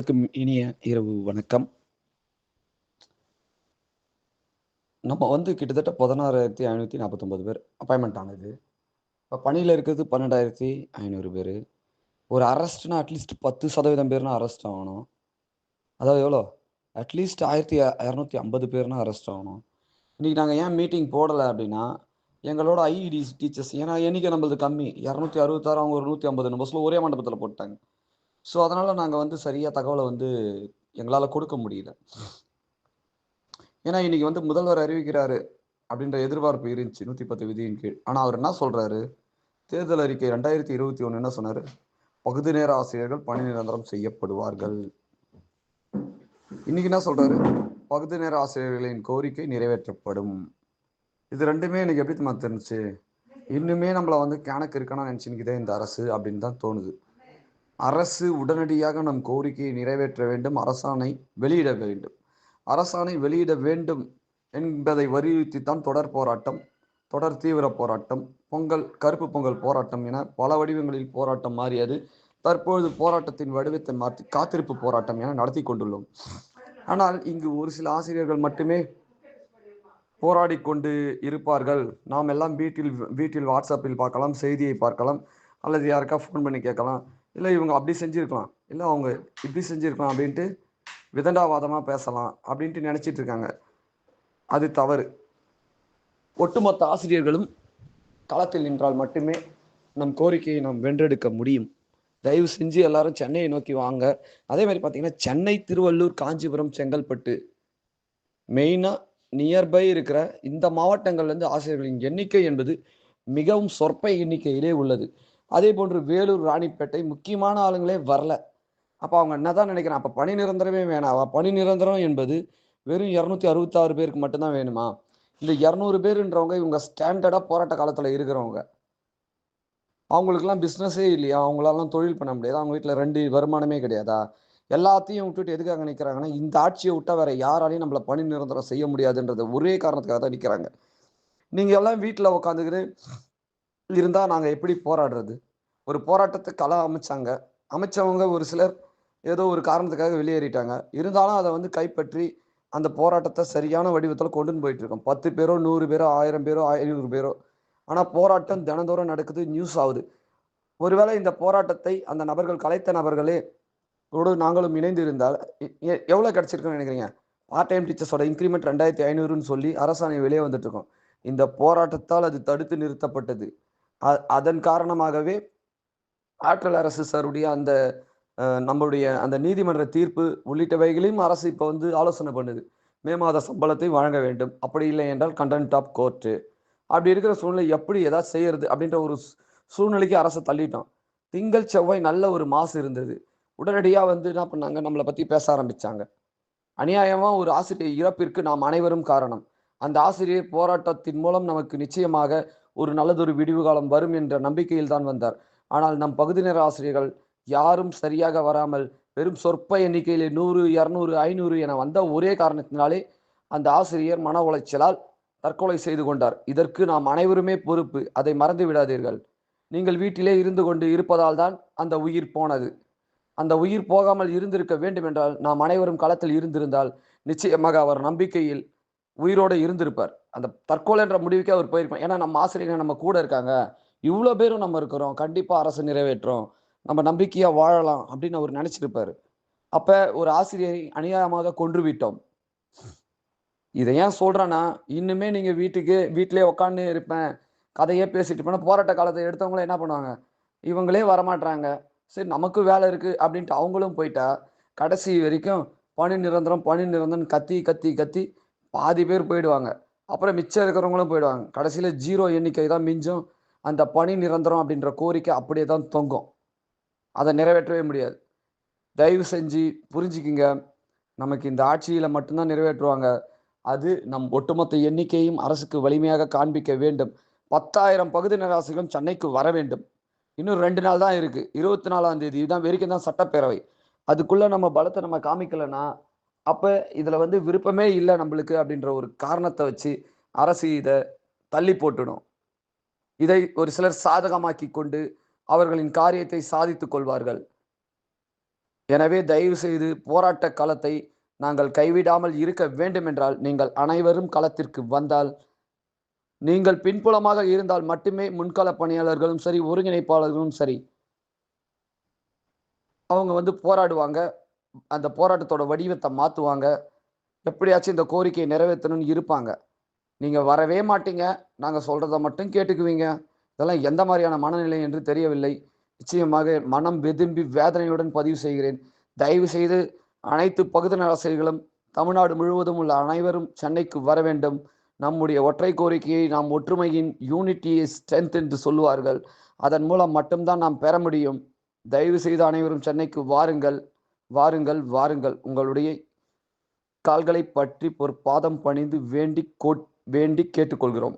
அனைவருக்கும் இனிய இரவு வணக்கம். நம்ம வந்து கிட்டத்தட்ட பதினாறாயிரத்தி ஐநூற்றி நாற்பத்தொம்பது பேர் அப்பாயின்மெண்ட் ஆனது. இப்போ பணியில் இருக்கிறது பன்னெண்டாயிரத்தி ஐநூறு பேர். ஒரு அரெஸ்ட்னா அட்லீஸ்ட் பத்து சதவீதம் பேர்னா அரெஸ்ட் ஆகணும். அதாவது எவ்வளோ? அட்லீஸ்ட் ஆயிரத்தி இரநூத்தி ஐம்பது பேர்னா அரெஸ்ட் ஆகணும். இன்றைக்கி நாங்கள் ஏன் மீட்டிங் போடலை அப்படின்னா எங்களோட ஐஇடி டீச்சர்ஸ் ஏன்னா எண்ணிக்கை நம்மளது கம்மி. இரநூத்தி அறுபத்தாறு அவங்க ஒரு நூற்றி ஐம்பது பஸ்ஸில் ஒரே மண்டபத்தில் போட்டாங்க. ஸோ அதனால் நாங்கள் வந்து சரியாக தகவலை வந்து எங்களால் கொடுக்க முடியல. ஏன்னா இன்னைக்கு வந்து முதல்வர் அறிவிக்கிறாரு அப்படின்ற எதிர்பார்ப்பு இருந்துச்சு நூற்றி பத்து விதியின் கீழ். ஆனால் அவர் என்ன சொல்கிறாரு தேர்தல் அறிக்கை ரெண்டாயிரத்தி இருபத்தி ஒன்று என்ன சொன்னார்? பகுதி நேர ஆசிரியர்கள் பணி நிரந்தரம் செய்யப்படுவார்கள். இன்னைக்கு என்ன சொல்றாரு? பகுதி நேர ஆசிரியர்களின் கோரிக்கை நிறைவேற்றப்படும். இது ரெண்டுமே எனக்கு எப்படி தெரியுமா இன்னுமே நம்மளை வந்து கணக்கு இருக்கணும்னு நினைச்சுக்கிட்டே இந்த அரசு அப்படின்னு தான் தோணுது. அரசு உடனடியாக நம் கோரிக்கையை நிறைவேற்ற வேண்டும் அரசாணை வெளியிட வேண்டும். அரசாணை வெளியிட வேண்டும் என்பதை வலியுறுத்தித்தான் தொடர் போராட்டம் தொடர் தீவிர போராட்டம் பொங்கல் கருப்பு பொங்கல் போராட்டம் என பல வடிவங்களில் போராட்டம் மாறியது. தற்பொழுது போராட்டத்தின் வடிவத்தை மாற்றி காத்திருப்பு போராட்டம் என நடத்தி கொண்டுள்ளோம். ஆனால் இங்கு ஒரு சில ஆசிரியர்கள் மட்டுமே போராடி கொண்டு இருப்பார்கள். நாம் எல்லாம் வீட்டில் வீட்டில் வாட்ஸ்அப்பில் பார்க்கலாம் செய்தியை பார்க்கலாம் அல்லது யாருக்கா ஃபோன் பண்ணி கேட்கலாம். இல்லை இவங்க அப்படி செஞ்சுருக்கலாம். இல்லை அவங்க இப்படி செஞ்சுருக்கலாம் அப்படின்ட்டு விதண்டாவாதமாக பேசலாம் அப்படின்ட்டு நினச்சிட்டு இருக்காங்க அது தவறு. ஒட்டுமொத்த ஆசிரியர்களும் களத்தில் நின்றால் மட்டுமே நம் கோரிக்கையை நாம் வென்றெடுக்க முடியும். தயவு செஞ்சு எல்லாரும் சென்னையை நோக்கி வாங்க. அதே மாதிரி பார்த்தீங்கன்னா சென்னை திருவள்ளூர் காஞ்சிபுரம் செங்கல்பட்டு மெயினாக நியர்பை இருக்கிற இந்த மாவட்டங்கள்லேருந்து ஆசிரியர்களின் எண்ணிக்கை என்பது மிகவும் சொற்ப எண்ணிக்கையிலே உள்ளது. அதே போன்று வேலூர் ராணிப்பேட்டை முக்கியமான ஆளுங்களே வரல. அப்போ அவங்க என்னதான் நினைக்கிறேன் அப்போ பணி நிரந்தரமே வேணாவா பணி நிரந்தரம் என்பது வெறும் இரநூத்தி அறுபத்தாறு பேருக்கு மட்டும்தான் வேணுமா? இந்த இரநூறு பேருன்றவங்க இவங்க ஸ்டாண்டர்டாக போராட்ட காலத்தில் இருக்கிறவங்க. அவங்களுக்குலாம் பிஸ்னஸே இல்லையா? அவங்களாலாம் தொழில் பண்ண முடியாது. அவங்க வீட்டில் ரெண்டு வருமானமே கிடையாதா? எல்லாத்தையும் விட்டுட்டு எதுக்காக நிற்கிறாங்கன்னா இந்த ஆட்சியை விட்டால் வேற யாராலையும் நம்மளை பணி நிரந்தரம் செய்ய முடியாதுன்றத ஒரே காரணத்துக்காக தான் நிற்கிறாங்க நீங்கள் எல்லாம் வீட்டில் உட்காந்துக்கிட்டு இருந்தால் நாங்கள் எப்படி போராடுறது? ஒரு போராட்டத்தை கலா அமைச்சாங்க. அமைச்சவங்க ஒரு சிலர் ஏதோ ஒரு காரணத்துக்காக வெளியேறிட்டாங்க. இருந்தாலும் அதை வந்து கைப்பற்றி அந்த போராட்டத்தை சரியான வடிவத்தில் கொண்டுன்னு போயிட்டு இருக்கோம் பத்து பேரோ நூறு பேரோ ஆயிரம் பேரோ ஐநூறு பேரோ. ஆனால் போராட்டம் தினந்தோறும் நடக்குது நியூஸ் ஆகுது. ஒருவேளை இந்த போராட்டத்தை அந்த நபர்கள் கலைத்த நபர்களே ஓடு நாங்களும் இணைந்து இருந்தால் எவ்வளோ கிடச்சிருக்குன்னு நினைக்கிறீங்க? பார்ட் டைம் டீச்சர்ஸோட இன்க்ரிமெண்ட் ரெண்டாயிரத்தி ஐநூறுன்னு சொல்லி அரசாணை வெளியே வந்துட்டு இருக்கோம் இந்த போராட்டத்தால் அது தடுத்து நிறுத்தப்பட்டது. அதன் காரணமாகவே ஆற்றல் அரசு சாருடைய அந்த நம்மளுடைய அந்த நீதிமன்ற தீர்ப்பு உள்ளிட்டவைகளையும் அரசு இப்போ வந்து ஆலோசனை பண்ணுது. மே மாத சம்பளத்தை வழங்க வேண்டும். அப்படி இல்லை என்றால் கண்டென்ட் ஆஃப் கோர்ட்டு அப்படி இருக்கிற சூழ்நிலை எப்படி ஏதாவது செய்யறது அப்படின்ற ஒரு சூழ்நிலைக்கு அரசை தள்ளிட்டோம். திங்கள் செவ்வாய் நல்ல ஒரு மாசு இருந்தது. உடனடியாக வந்து என்ன பண்ணாங்க? நம்மளை பற்றி பேச ஆரம்பிச்சாங்க. அநியாயமாக ஒரு ஆசிரியர் இறப்பிற்கு நாம் அனைவரும் காரணம். அந்த ஆசிரியர் போராட்டத்தின் மூலம் நமக்கு நிச்சயமாக ஒரு நல்லதொரு விடிவு காலம் வரும் என்ற நம்பிக்கையில் தான் வந்தார். ஆனால் நம் பகுதி நேர ஆசிரியர்கள் யாரும் சரியாக வராமல் வெறும் சொற்ப எண்ணிக்கையிலே நூறு இரநூறு ஐநூறு என வந்த ஒரே காரணத்தினாலே அந்த ஆசிரியர் மன உளைச்சலால் தற்கொலை செய்து கொண்டார். இதற்கு நாம் அனைவருமே பொறுப்பு. அதை மறந்து விடாதீர்கள். நீங்கள் வீட்டிலே இருந்து கொண்டு இருப்பதால் தான் அந்த உயிர் போனது. அந்த உயிர் போகாமல் இருந்திருக்க வேண்டும் என்றால் நாம் அனைவரும் களத்தில் இருந்திருந்தால் நிச்சயமாக அவர் நம்பிக்கையில் உயிரோடு இருந்திருப்பார். அந்த தற்கொலைன்ற முடிவுக்கே அவர் போயிருப்பார். ஏன்னா நம்ம ஆசிரியர்கள் நம்ம கூட இருக்காங்க. இவ்வளோ பேரும் நம்ம இருக்கிறோம். கண்டிப்பாக அரசு நிறைவேற்றோம். நம்ம நம்பிக்கையாக வாழலாம் அப்படின்னு அவர் நினச்சிருப்பார். அப்போ ஒரு ஆசிரியரை அநியாயமாக கொன்று விட்டோம் இதை ஏன் சொல்கிறேன்னா இன்னுமே நீங்கள் வீட்டுக்கு வீட்டிலே உட்காந்து இருப்பேன். கதையே பேசிட்டு இருப்பேன். போராட்ட காலத்தை எடுத்தவங்களே என்ன பண்ணுவாங்க? இவங்களே வரமாட்டாங்க சரி நமக்கு வேலை இருக்குது அப்படின்ட்டு அவங்களும் போயிட்டா கடைசி வரைக்கும் பணி நிரந்தரம் பணி நிரந்தரம் கத்தி கத்தி கத்தி பாதி பேர் போயிடுவாங்க. அப்புறம் மிச்சம் இருக்கிறவங்களும் போயிடுவாங்க. கடைசியில் ஜீரோ எண்ணிக்கை தான் மிஞ்சும். அந்த பணி நிரந்தரம் அப்படின்ற கோரிக்கை அப்படியே தான் தொங்கும். அதை நிறைவேற்றவே முடியாது. தயவு செஞ்சு புரிஞ்சுக்கிங்க. நமக்கு இந்த ஆட்சியில் மட்டும்தான் நிறைவேற்றுவாங்க. அது நம் ஒட்டுமொத்த எண்ணிக்கையும் அரசுக்கு வலிமையாக காண்பிக்க வேண்டும். பத்தாயிரம் பகுதி நிராசிகளும் சென்னைக்கு வர வேண்டும். இன்னும் ரெண்டு நாள் தான் இருக்குது இருபத்தி நாலாம் தேதி. இதுதான் வரைக்கும் தான் சட்டப்பேரவை. அதுக்குள்ளே நம்ம பலத்தை நம்ம காமிக்கலன்னா அப்போ இதில் வந்து விருப்பமே இல்லை நம்மளுக்கு அப்படின்ற ஒரு காரணத்தை வச்சு அரசு இதை தள்ளி போட்டுடும். இதை ஒரு சிலர் சாதகமாக்கி கொண்டு அவர்களின் காரியத்தை சாதித்துக் கொள்வார்கள். எனவே தயவு செய்து போராட்ட களத்தை நாங்கள் கைவிடாமல் இருக்க வேண்டுமென்றால் நீங்கள் அனைவரும் களத்திற்கு வந்தால் நீங்கள் பின்புலமாக இருந்தால் மட்டுமே முன்கள பணியாளர்களும் சரி ஒருங்கிணைப்பாளர்களும் சரி அவங்க வந்து போராடுவாங்க. அந்த போராட்டத்தோட வடிவத்தை மாற்றுவாங்க எப்படியாச்சும் இந்த கோரிக்கையை நிறைவேற்றணும்னு இருப்பாங்க. நீங்கள் வரவே மாட்டீங்க. நாங்கள் சொல்கிறத மட்டும் கேட்டுக்குவீங்க. இதெல்லாம் எந்த மாதிரியான மனநிலை என்று தெரியவில்லை. நிச்சயமாக மனம் வெதும்பி வேதனையுடன் பதிவு செய்கிறேன். தயவு செய்து அனைத்து பகுதிநல ஆசிரியர்களும் தமிழ்நாடு முழுவதும் உள்ள அனைவரும் சென்னைக்கு வர வேண்டும். நம்முடைய ஒற்றை கோரிக்கையை நாம் ஒற்றுமையின் யூனிட்டி ஸ்ட்ரென்த் என்று சொல்லுவார்கள். அதன் மூலம் மட்டும்தான் நாம் பெற முடியும். தயவு செய்து அனைவரும் சென்னைக்கு வாருங்கள். வாருங்கள் வாருங்கள். உங்களுடைய கால்களை பற்றி ஒரு பாதம் பணிந்து வேண்டி கோட் வேண்டி கேட்டுக்கொள்கிறோம்.